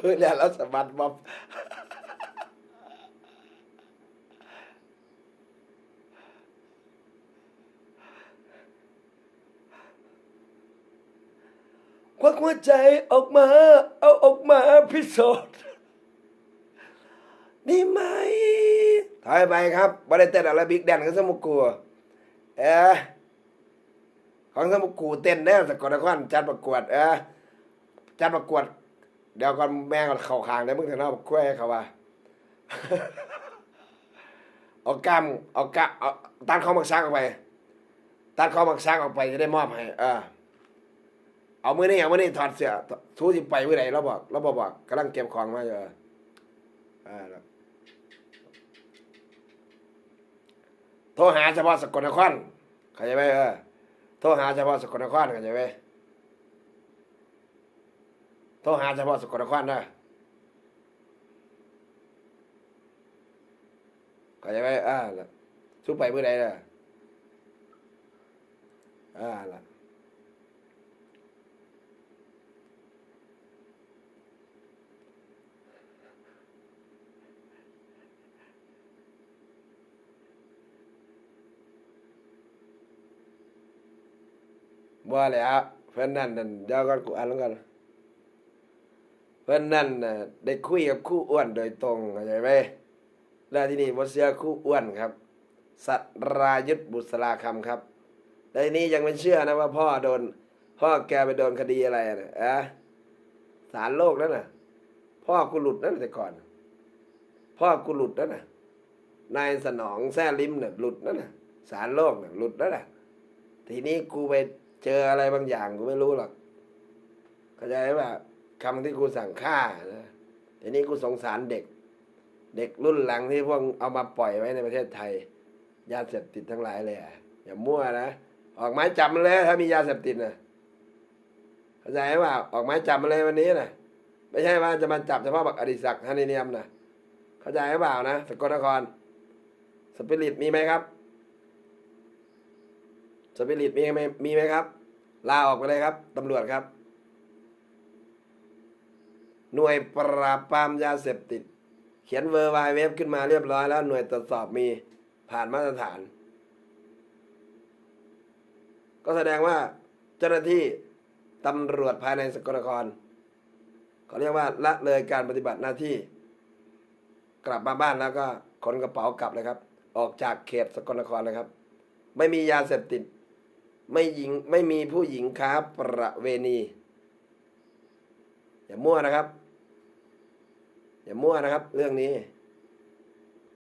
เออแล้วแล้วสะบัดบ๊อบควักหัวใจออกมา เอาออกมาพิสูจน์นี่ไหมถอยไปครับบริเต้นอะไรบิ๊กแดนกับสมุกูเออของสมุกูเต้นแน่สกลนครจัดประกวด เออจัดประกวด เดี๋ยวก่อนแม่งเข่าคางได้มึงถึงเอากล้วยเขาว่าเอากล้ามเอากะเอาตัดข้อมักซักออกไปตัดข้อมักซักออกไปจะได้มอบให้เออเอามือนี่เอามือนี่ถอดเสื้อทูสิไปเมื่อไหนเราบอกเราบอกบอกกำลังเก็บของมาอยู่เอออ่าโทรหาเฉพาะสกลนครเข้าใจไหมเออโทรหาเฉพาะสกลนครเข้าใจไหม โทรหาเฉพาะสกลนครนะเข้าใจไหมอ่าล้วสู้ไปเมื่อไหนล่ะอ่าล่ะบ่แล้วเพิ่นนั่นนั่นเดี๋ยวก่อนกูอ่านแล้วกัน เพิ่นนั่นนะได้คุยกับคู่อ้วนโดยตรงเข้าใจไหมแล้วที่นี่บ่เสียคู่อ้วนครับ สัรายุทธบุษราคำครับแล้วทีนี้ยังไม่เชื่อนะว่าพ่อโดน พ่อแกไปโดนคดีอะไรนะอะศาลโลกนั่นน่ะ พ่อกูหลุดนั่นแต่ก่อน พ่อกูหลุดนั่นน่ะนายสนองแซ่ลิ้มน่ะหลุดนั่นน่ะศาลโลกน่ะหลุดนั่นน่ะทีนี้กูไปเจออะไรบางอย่างกูไม่รู้หรอกเข้าใจไหมว่า คำที่กูสั่งฆ่านะทีนี้กูสงสารเด็ก เด็กรุ่นหลังที่พวกเอามาปล่อยไว้ในประเทศไทย ยาเสพติดทั้งหลายเลยอะอย่ามั่วนะออกหมายจับมันเลยถ้ามียาเสพติดนะเข้าใจไหมว่าออกหมายจับมันเลยวันนี้นะไม่ใช่ว่าจะมาจับเฉพาะบักอดิศักดิ์ฮันนิเนียมนะเข้าใจหรือเปล่านะสกลนครสปิริตมีไหมครับสปิริตมีไหมมีไหมครับ ลาออกไปเลยครับตำรวจครับ หน่วยปราบปรามยาเสพติด เขียนเวอร์ไวเว็บขึ้นมาเรียบร้อยแล้วหน่วยตรวจสอบมีผ่านมาตรฐาน ก็แสดงว่าเจ้าหน้าที่ตำรวจภายในสกลนครเขาเรียกว่าละเลยการปฏิบัติหน้าที่ กลับมาบ้านแล้วก็ขนกระเป๋ากลับเลยครับ ออกจากเขตสกลนครเลยครับ ไม่มียาเสพติด ไม่หญิงไม่มีผู้หญิงค้าประเวณี อย่ามั่วนะครับ อย่ามั่วนะครับ เรื่องนี้